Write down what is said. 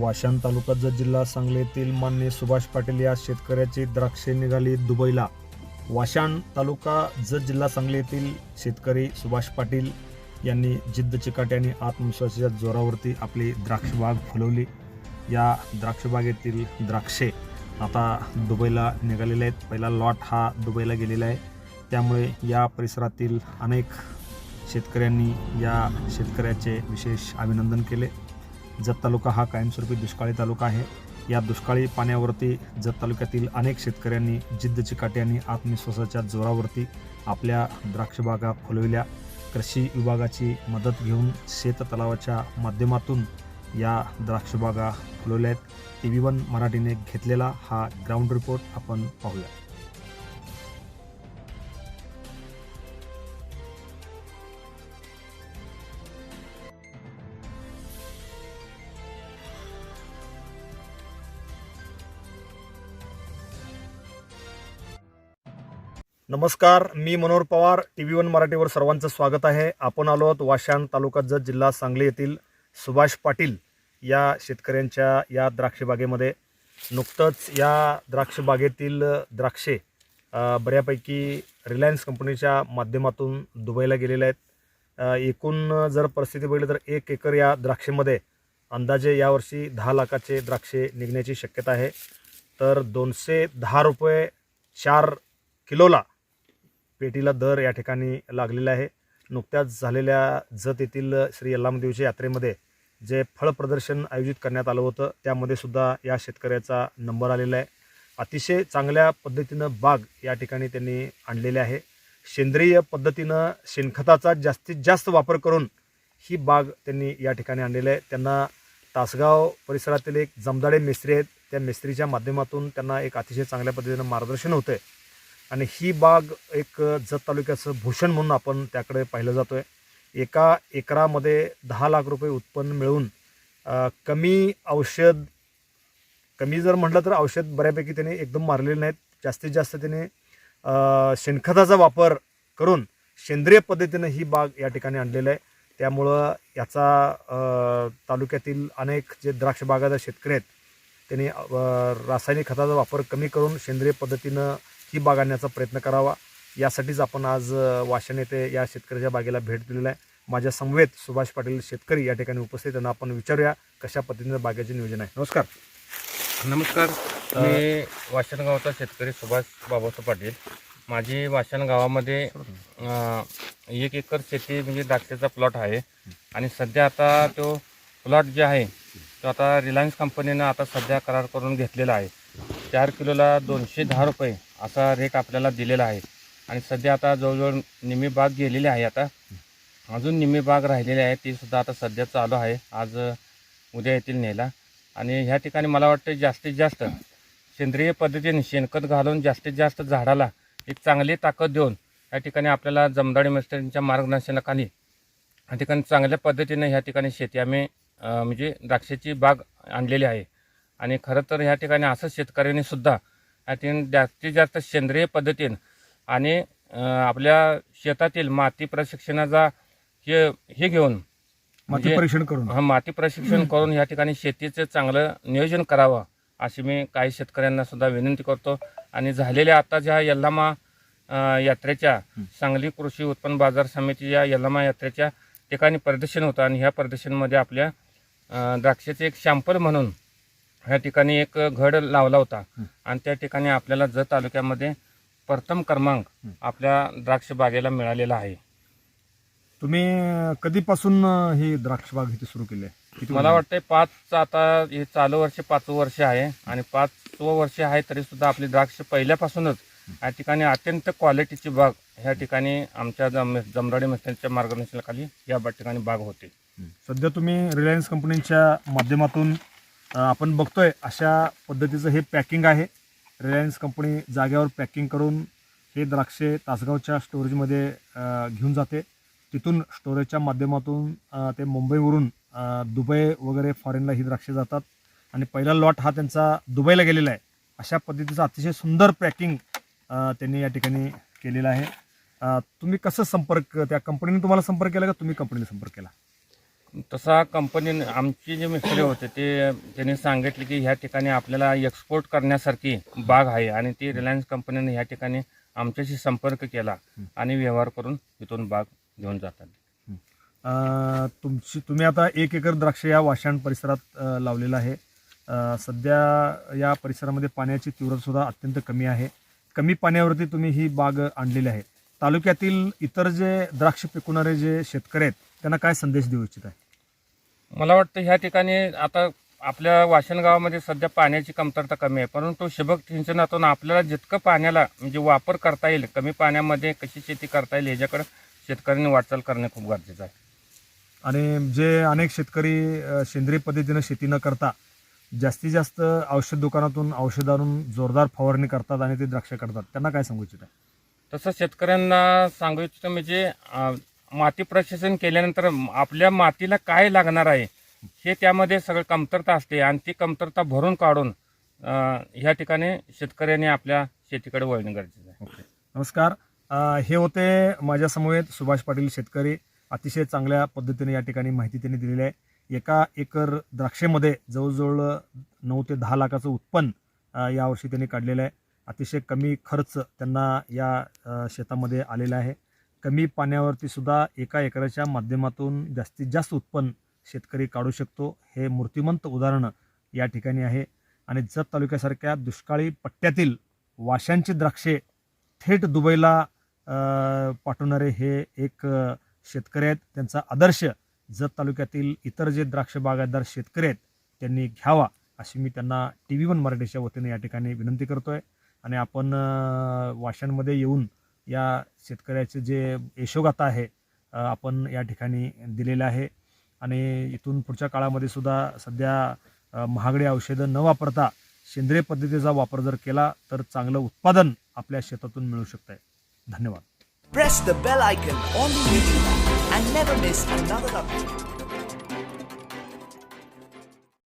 वाशान तालुका जत जिल्हा सांगली येथील मान्य सुभाष पाटील या शेतकऱ्याची द्राक्षे निघाली दुबईला. वाशान तालुका जत जिल्हा सांगली येथील शेतकरी सुभाष पाटील यांनी जिद्द चिकाट्याने आत्मविश्वासाच्या जोरावरती आपली द्राक्षबाग फुलवली. या द्राक्षबागेतील द्राक्षे आता दुबईला निघालेले आहेत. पहिला लॉट हा दुबईला गेलेला आहे. त्यामुळे या परिसरातील अनेक शेतकऱ्यांनी या शेतकऱ्याचे विशेष अभिनंदन केले. जत तालुका हा कायमस्वरूपी दुष्काळी तालुका आहे. या दुष्काळी पाण्यावरती जत तालुक्यातील अनेक शेतकऱ्यांनी जिद्द चिकाटी आणि आत्मविश्वासाच्या जोरावरती आपल्या द्राक्षबागा फुलविल्या. कृषी विभागाची मदत घेऊन शेततलावाच्या माध्यमातून या द्राक्षबागा फुलवल्या आहेत. टी व्ही वन मराठीने घेतलेला हा ग्राउंड रिपोर्ट आपण पाहूया. नमस्कार मी Manohar Pawar T V one मराठीवर सर्वांचं स्वागत आहे. आपण आलो आहोत वाशान तालुका जत जिल्हा सांगली येथील सुभाष पाटील या शेतकऱ्यांच्या या द्राक्षबागेमध्ये. नुकतंच या द्राक्षबागेतील द्राक्षे बऱ्यापैकी रिलायन्स कंपनीच्या माध्यमातून दुबईला गेलेले आहेत. एकूण जर परिस्थिती बघितली तर एक एकर या द्राक्षेमध्ये अंदाजे यावर्षी दहा लाखाचे द्राक्षे निघण्याची शक्यता आहे. तर दोनशे दहा रुपये चार किलोला पेटीला दर या ठिकाणी लागलेला आहे. नुकत्याच झालेल्या जत येथील श्री यल्लामदेवच्या यात्रेमध्ये जे फळ प्रदर्शन आयोजित करण्यात आलं होतं त्यामध्ये सुद्धा या शेतकऱ्याचा नंबर आलेला आहे. अतिशय चांगल्या पद्धतीनं बाग या ठिकाणी त्यांनी आणलेले आहे. सेंद्रिय पद्धतीनं शेणखताचा जास्तीत जास्त वापर करून ही बाग त्यांनी या ठिकाणी आणलेली आहे. त्यांना तासगाव परिसरातील एक जमदाडे मिस्त्री आहेत. त्या मिस्त्रीच्या माध्यमातून त्यांना एक अतिशय चांगल्या पद्धतीनं मार्गदर्शन होतं आहे आणि ही बाग एक जत तालुक्याचं भूषण म्हणून आपण त्याकडे पाहिलं जातो आहे एका एकरामध्ये दहा लाख रुपये उत्पन्न मिळवून कमी औषध कमी जर म्हटलं तर औषध बऱ्यापैकी त्याने एकदम मारलेले नाहीत. जास्तीत जास्त त्याने शेणखताचा वापर करून सेंद्रिय पद्धतीनं ही बाग या ठिकाणी आणलेलं आहे. त्यामुळं याचा तालुक्यातील अनेक जे द्राक्ष बागाचा शेतकरी आहेत त्यांनी रासायनिक खताचा वापर कमी करून सेंद्रिय पद्धतीनं ही बाग आणण्याचा प्रयत्न करावा. यासाठीच आपण आज अ, वाशिम येथे या शेतकऱ्याच्या बागेला भेट दिलेला आहे. माझ्या समवेत सुभाष पाटील शेतकरी या ठिकाणी उपस्थित त्यांना आपण विचारूया कशा पद्धतीनं बागेचे नियोजन आहे. नमस्कार. नमस्कार. मी वाशन गावाचा शेतकरी सुभाष बाबासाहेब पाटील. माझी वाशन गावामध्ये एक एकर शेती म्हणजे द्राक्षाचा प्लॉट आहे. आणि सध्या आता तो प्लॉट जे आहे तो आता रिलायन्स कंपनीनं आता सध्या करार करून घेतलेला आहे. चार किलोला दोनशे दहा रुपये असा रेट आपल्याला दिलेला आहे. आणि सध्या आता जवळजवळ निम्मी बाग गेलेली आहे आता. अजून निम्मी बाग राहिलेली आहे ती सुद्धा आता सध्या चालू आहे. आज उद्या येतील न्यायला. आणि ह्या ठिकाणी मला वाटतं जास्तीत जास्त सेंद्रिय पद्धतीने शेणखत घालून जास्तीत जास्त झाडाला एक चांगली ताकद देऊन या ठिकाणी आपल्याला जमदाडी मिस्टरींच्या मार्गदर्शनाखाली या ठिकाणी चांगल्या पद्धतीने ह्या ठिकाणी शेती आम्ही म्हणजे द्राक्षाची बाग आणलेली आहे. आणि खरं तर ह्या ठिकाणी असं शेतकऱ्यांनीसुद्धा जास्तीत जास्त सेंद्रिय पद्धतीने आणि आपल्या शेतातील माती प्रशिक्षणाचा हे हे घेऊन माती म्हणजे- परीक्षण करून. हा माती प्रशिक्षण करून या ठिकाणी शेतीचं चांगलं नियोजन करावं अशी मी काही शेतकऱ्यांना सुद्धा विनंती करतो. आणि झालेल्या आता ज्या यल्लामा यात्रेच्या सांगली कृषी उत्पन्न बाजार समिती या यल्लामा यात्रेच्या ठिकाणी प्रदर्शन होतं आणि ह्या प्रदर्शनमध्ये आपल्या द्राक्षाचे एक शॅम्पल म्हणून ह्या ठिकाणी एक घड लावला होता. आणि त्या ठिकाणी आपल्याला जत तालुक्यामध्ये प्रथम क्रमांक आपल्या द्राक्ष बागेला मिळालेला आहे. तुम्ही कधीपासून ही द्राक्ष बाग इथे सुरू केली आहे? मला? वाटतंय पाच आता हे चालू वर्ष पाचवं वर्ष आहे आणि पाचवं वर्ष आहे तरी सुद्धा आपली द्राक्ष पहिल्यापासूनच या ठिकाणी अत्यंत क्वालिटीची बाग ह्या ठिकाणी आमच्या जम जमराडी मिस्त्यांच्या मार्गदर्शनाखाली या ठिकाणी बाग होते. सध्या तुम्ही रिलायन्स कंपनीच्या माध्यमातून आपण बघतोय अशा पद्धतीचं हे पॅकिंग आहे. रिलायन्स कंपनी जाग्यावर पॅकिंग करून हे द्राक्षे तासगावच्या स्टोरेजमध्ये घेऊन जाते. तिथून स्टोरेजच्या माध्यमातून ते मुंबईवरून दुबई वगैरे फॉरेनला ही द्राक्षे जातात. आणि पहिला लॉट हा त्यांचा दुबईला गेलेला आहे. अशा पद्धतीचं अतिशय सुंदर पॅकिंग त्यांनी या ठिकाणी केलेलं आहे. तुम्ही कसं संपर्क त्या कंपनीने तुम्हाला संपर्क केला का तुम्ही कंपनीला संपर्क केला? तसा कंपनी आमचे जे मिस्त्री होते ते त्यांनी सांगितले की ह्या ठिकाणी आपल्याला एक्सपोर्ट करण्यासारखी बाग आहे आणि ती रिलायन्स कंपनीने ह्या ठिकाणी आमच्याशी संपर्क केला आणि व्यवहार करून तिथून बाग घेऊन जातात. तुमची तुम्ही आता एक एकर द्राक्ष या वाशाण परिसरात लावलेलं आहे. सध्या या परिसरामध्ये पाण्याची तीव्रता सुद्धा अत्यंत कमी आहे. कमी पाण्यावरती तुम्ही ही बाग आणलेली आहे. तालुक्यातील इतर जे द्राक्ष पिकवणारे जे शेतकरी आहेत त्यांना काय संदेश देऊ इच्छित आहे? मला वाटतं ह्या ठिकाणी आता आपल्या वाशन गावामध्ये सध्या पाण्याची कमतरता कमी आहे परंतु ठिबक सिंचनातून आपल्याला जितकं पाण्याला म्हणजे वापर करता येईल कमी पाण्यामध्ये कशी शेती करता येईल ह्याच्याकडे शेतकऱ्यांनी वाटचाल करणे खूप गरजेचं आहे. आणि जे अनेक शेतकरी अ, सेंद्रिय पद्धतीनं शेती न करता जास्तीत जास्त औषध दुकानातून औषध आणून जोरदार फवारणी करतात आणि ते द्राक्ष करतात त्यांना काय सांगू इच्छित आहे? तसं शेतकऱ्यांना सांगू इच्छितो म्हणजे अं, माती प्रशासन केल्यानंतर आपल्या मातीला काय लागणार आहे हे त्यामध्ये सगळं कमतरता असते. आणि ती कमतरता भरून काढून ह्या ठिकाणी शेतकऱ्यांनी आपल्या शेतीकडे वळणे गरजेचं आहे. नमस्कार. हे होते माझ्या समवेत सुभाष पाटील शेतकरी. अतिशय चांगल्या पद्धतीने या ठिकाणी माहिती त्यांनी दिलेली आहे. एका एकर द्राक्षेमध्ये जवळजवळ नऊ ते दहा लाखाचं उत्पन्न यावर्षी त्यांनी काढलेलं आहे. अतिशय कमी खर्च त्यांना या शेतामध्ये आलेला आहे. कमी पाण्यावरती सुद्धा एका एकराच्या माध्यमातून जास्तीत जास्त उत्पन्न शेतकरी काढू शकतो. हे मूर्तिमंत उदाहरणं या ठिकाणी आहे. आणि जत तालुक्यासारख्या दुष्काळी पट्ट्यातील वाशांची द्राक्षे थेट दुबईला पाठवणारे हे एक शेतकरी आहेत. त्यांचा आदर्श जत तालुक्यातील इतर जे द्राक्ष बागायतदार शेतकरी आहेत त्यांनी घ्यावा अशी मी त्यांना टी व्ही वन मराठीच्या वतीने या ठिकाणी विनंती करतो आहे आणि आपण वाशांमध्ये येऊन या शेतकऱ्याचे जे यशोगाथा आहे आपण या ठिकाणी दिलेलं आहे. आणि इथून पुढच्या काळामध्ये सुद्धा सध्या महागडी औषधं न वापरता सेंद्रिय पद्धतीचा वापर जर केला तर चांगलं उत्पादन आपल्या शेतातून मिळू शकतं धन्यवाद.